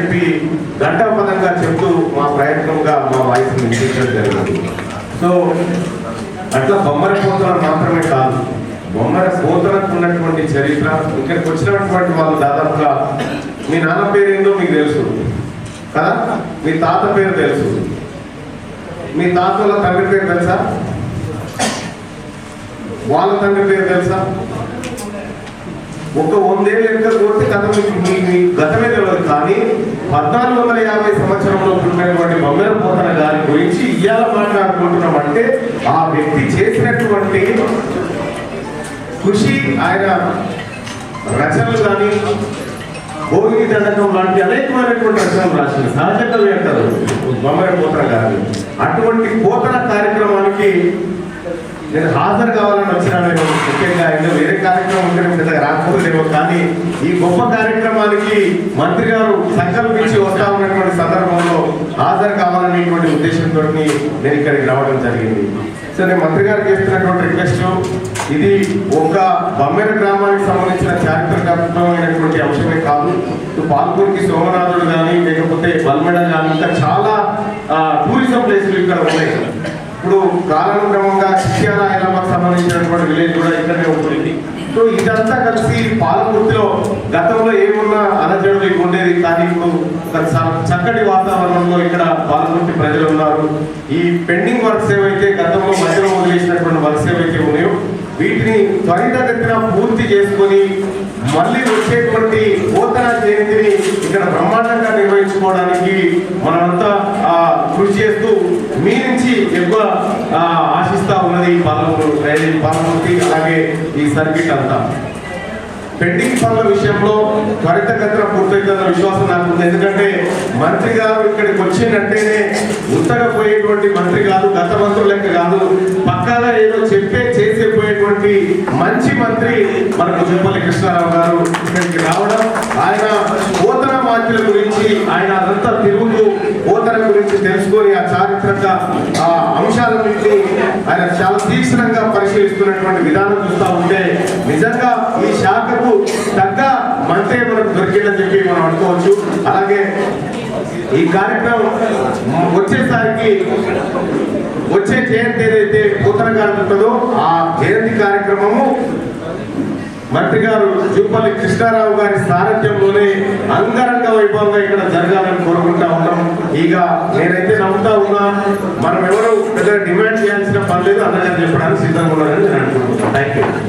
చెప్పి ఘంటాపదంగా చెప్తూ మా ప్రయత్నంగా మా వాయిస్ వినిపించడం జరిగింది. సో అట్లా బొమ్మర పోతన మాత్రమే కాదు. బొమ్మర పోతనకు ఉన్నటువంటి చరిత్ర ఇక్కడికి వచ్చినటువంటి వాళ్ళు దాదాపుగా మీ నాన్న పేరు ఏందో మీకు తెలుసు. కదా? మీ తాత పేరు తెలుసు. మీ తాత వాళ్ళ తండ్రి పేరు తెలుసా? వాళ్ళ తండ్రి పేరు తెలుసా? ఒక వందేళ్ళు వెనుక కోరితే కథ మీకు మీ గతమే తెలియదు కానీ పద్నాలుగు వందల యాభై సంవత్సరంలో ఉన్నటువంటి బొమ్మల పోతన గారి గురించి ఇవాళ మాట్లాడుకుంటున్నాం అంటే ఆ వ్యక్తి చేసినటువంటి కృషి ఆయన రచనలు కానీ భోగిని దండకం లాంటి అనేకమైనటువంటి రచనలు రాసింది. సహజంగా అంటారు బొమ్మల పోతన గారు. అటువంటి పోతన కార్యక్రమానికి నేను హాజరు కావాలని వచ్చినాను. నేను ముఖ్యంగా ఇంకా వేరే కార్యక్రమం ఉంటే పెద్దగా రాకపోలేమో కానీ ఈ గొప్ప కార్యక్రమానికి మంత్రి గారు సంకల్పించి వస్తా ఉన్నటువంటి సందర్భంలో హాజరు కావాలనేటువంటి ఉద్దేశంతో నేను ఇక్కడికి రావడం జరిగింది. సో నేను మంత్రి గారికి చేస్తున్నటువంటి రిక్వెస్ట్ ఇది ఒక బమ్మెర గ్రామానికి సంబంధించిన చారిత్రకమైనటువంటి అంశమే కాదు. పాల్పూర్కి సోమనాథుడు కానీ లేకపోతే బల్మెడ కానీ ఇంకా చాలా టూరిజం ప్లేసులు ఇక్కడ ఉన్నాయి. ఇప్పుడు కాలానుక్రమంగా శిష్యాల హైదరాబాద్ సంబంధించినటువంటి విలేజ్ కూడా ఇక్కడనే ఉంటుంది. సో ఇదంతా కలిసి పాలమూర్తిలో గతంలో ఏమున్నా అలజడులు ఇవి ఉండేది కానీ ఇప్పుడు చక్కటి వాతావరణంలో ఇక్కడ పాలమూర్తి ప్రజలు ఉన్నారు. ఈ పెండింగ్ వర్క్స్ ఏవైతే గతంలో మధ్యలో వదిలేసినటువంటి వర్క్స్ ఏవైతే ఉన్నాయో వీటిని త్వరితగతిన పూర్తి చేసుకొని మళ్ళీ వచ్చేటువంటి పోతన జయంతిని ఇక్కడ బ్రహ్మాండంగా నిర్వహించుకోవడానికి మనమంతా కృషి చేస్తూ మీ నుంచి ఎక్కువ ఆశిస్తా ఉన్నది ఈ పాలమూరు ఈ పాలమూర్తి అలాగే ఈ సర్కిట్ అంతా. పెండింగ్ పనుల విషయంలో త్వరితగతిన పూర్తవుతున్న విశ్వాసం నాకు ఉంది ఎందుకంటే మంత్రి గారు ఇక్కడికి వచ్చిందంటేనే ఉత్తగా పోయేటువంటి మంత్రి కాదు గత మంత్రుల లెక్క కాదు పక్కాగా ఏదో చెప్పే చేసే పోయేటువంటి మంచి మంత్రి మనకు జంపల్లి కృష్ణారావు గారు ఇక్కడికి రావడం వచ్చి ఆయన అదంతా తిరుగుతూ పోతన గురించి తెలుసుకొని ఆ చారిత్రక ఆ అంశాలన్నింటినీ ఆయన చాలా తీక్షణంగా పరిశీలిస్తున్నటువంటి విధానం చూస్తూ ఉంటే నిజంగా ఈ శాఖకు తగ్గ మంత్రి మనకు దొరికిందని చెప్పి మనం అనుకోవచ్చు. అలాగే ఈ కార్యక్రమం వచ్చేసరికి వచ్చే జయంతి ఏదైతే పూతన గారు ఉంటుందో ఆ జయంతి కార్యక్రమము మంత్రి గారు జూపల్లి కృష్ణారావు గారి సారథ్యంలోనే అంగరంగ వైభవంగా ఇక్కడ జరగాలని కోరుకుంటా ఉన్నాం. ఇక నేనైతే నమ్ముతా ఉన్నా మనం ఎవరు డిమాండ్ చేయాల్సిన పని లేదు అన్నగారు చెప్పడానికి సిద్ధంగా ఉన్నారని నేను అనుకుంటున్నాను. Thank you